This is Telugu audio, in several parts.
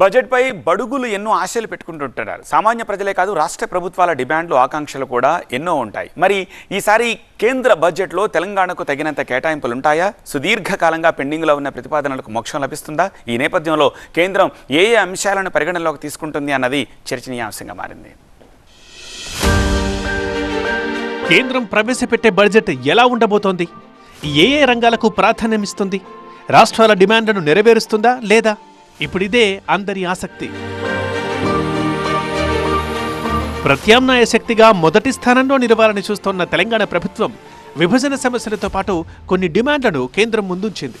బడ్జెట్పై బడుగులు ఎన్నో ఆశలు పెట్టుకుంటుంటున్నారు సామాన్య ప్రజలే కాదు రాష్ట్ర ప్రభుత్వాల డిమాండ్లు ఆకాంక్షలు కూడా ఎన్నో ఉంటాయి. మరి ఈసారి కేంద్ర బడ్జెట్లో తెలంగాణకు తగినంత కేటాయింపులు ఉంటాయా? సుదీర్ఘకాలంగా పెండింగ్లో ఉన్న ప్రతిపాదనలకు మోక్షం లభిస్తుందా? ఈ నేపథ్యంలో కేంద్రం ఏ ఏ అంశాలను పరిగణనలోకి తీసుకుంటుంది అన్నది చర్చనీయాంశంగా మారింది. కేంద్రం ప్రవేశపెట్టే బడ్జెట్ ఎలా ఉండబోతోంది? ఏ ఏ రంగాలకు ప్రాధాన్యమిస్తుంది? రాష్ట్రాల డిమాండ్లను నెరవేరుస్తుందా లేదా? ఇప్పుడిదే అందరి ఆసక్తి. ప్రత్యామ్నాయ శక్తిగా మొదటి స్థానంలో నిలవాలని చూస్తోన్న తెలంగాణ ప్రభుత్వం విభజన సమస్యలతో పాటు కొన్ని డిమాండ్లను కేంద్రం ముందుంచింది.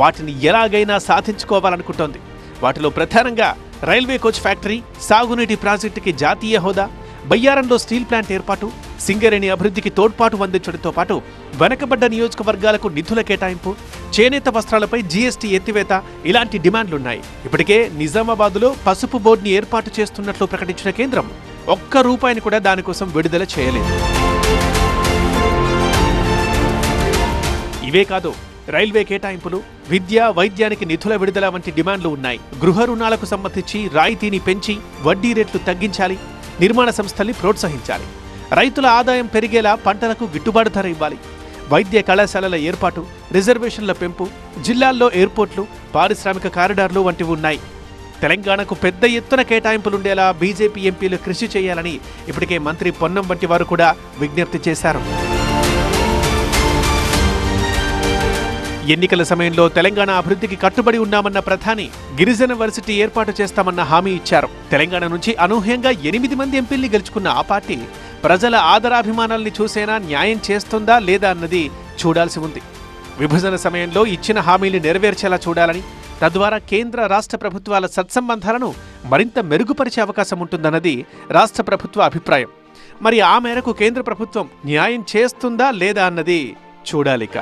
వాటిని ఎలాగైనా సాధించుకోవాలనుకుంటోంది. వాటిలో ప్రధానంగా రైల్వే కోచ్ ఫ్యాక్టరీ సాగునీటి ప్రాజెక్టుకి జాతీయ హోదా బయ్యారంలో స్టీల్ ప్లాంట్ ఏర్పాటు సింగరేణి అభివృద్ధికి తోడ్పాటు అందించడంతో పాటు వెనకబడ్డ నియోజకవర్గాలకు నిధుల కేటాయింపు చేనేత వస్త్రాలపై జీఎస్టీ ఎత్తివేత ఇలాంటి డిమాండ్లున్నాయి. ఇప్పటికే నిజామాబాద్లో పసుపు బోర్డుని ఏర్పాటు చేస్తున్నట్లు ప్రకటించిన కేంద్రం ఒక్క రూపాయిని కూడా దానికోసం విడుదల చేయలేదు. ఇవే కాదు రైల్వే కేటాయింపులు విద్య వైద్యానికి నిధుల విడుదల వంటి డిమాండ్లు ఉన్నాయి. గృహ రుణాలకు సంబంధించి రాయితీని పెంచి వడ్డీ రేట్లు తగ్గించాలి నిర్మాణ సంస్థల్ని ప్రోత్సహించాలి. రైతుల ఆదాయం పెరిగేలా పంటలకు గిట్టుబాటు ధర ఇవ్వాలి. వైద్య కళాశాలల ఏర్పాటు రిజర్వేషన్ల పెంపు జిల్లాల్లో ఎయిర్పోర్ట్లు పారిశ్రామిక కారిడార్లు వంటివి ఉన్నాయి. తెలంగాణకు పెద్ద ఎత్తున కేటాయింపులుండేలా బీజేపీ ఎంపీలు కృషి చేయాలని ఇప్పటికే మంత్రి పొన్నం వంటి వారు కూడా విజ్ఞప్తి చేశారు. ఎన్నికల సమయంలో తెలంగాణ అభివృద్ధికి కట్టుబడి ఉన్నామన్న ప్రధాని గిరిజన వర్సిటీ ఏర్పాటు చేస్తామన్న హామీ ఇచ్చారు. తెలంగాణ నుంచి అనూహ్యంగా ఎనిమిది మంది ఎంపీల్ని గెలుచుకున్న ఆ పార్టీ ప్రజల ఆదరాభిమానాల్ని చూసేనా న్యాయం చేస్తుందా లేదా అన్నది చూడాల్సి ఉంది. విభజన సమయంలో ఇచ్చిన హామీలు నెరవేర్చేలా చూడాలని తద్వారా కేంద్ర రాష్ట్ర ప్రభుత్వాల సత్సంబంధాలను మరింత మెరుగుపరిచే అవకాశం ఉంటుందన్నది రాష్ట్ర ప్రభుత్వ అభిప్రాయం. మరి ఆ మేరకు కేంద్ర ప్రభుత్వం న్యాయం చేస్తుందా లేదా అన్నది చూడాలిక.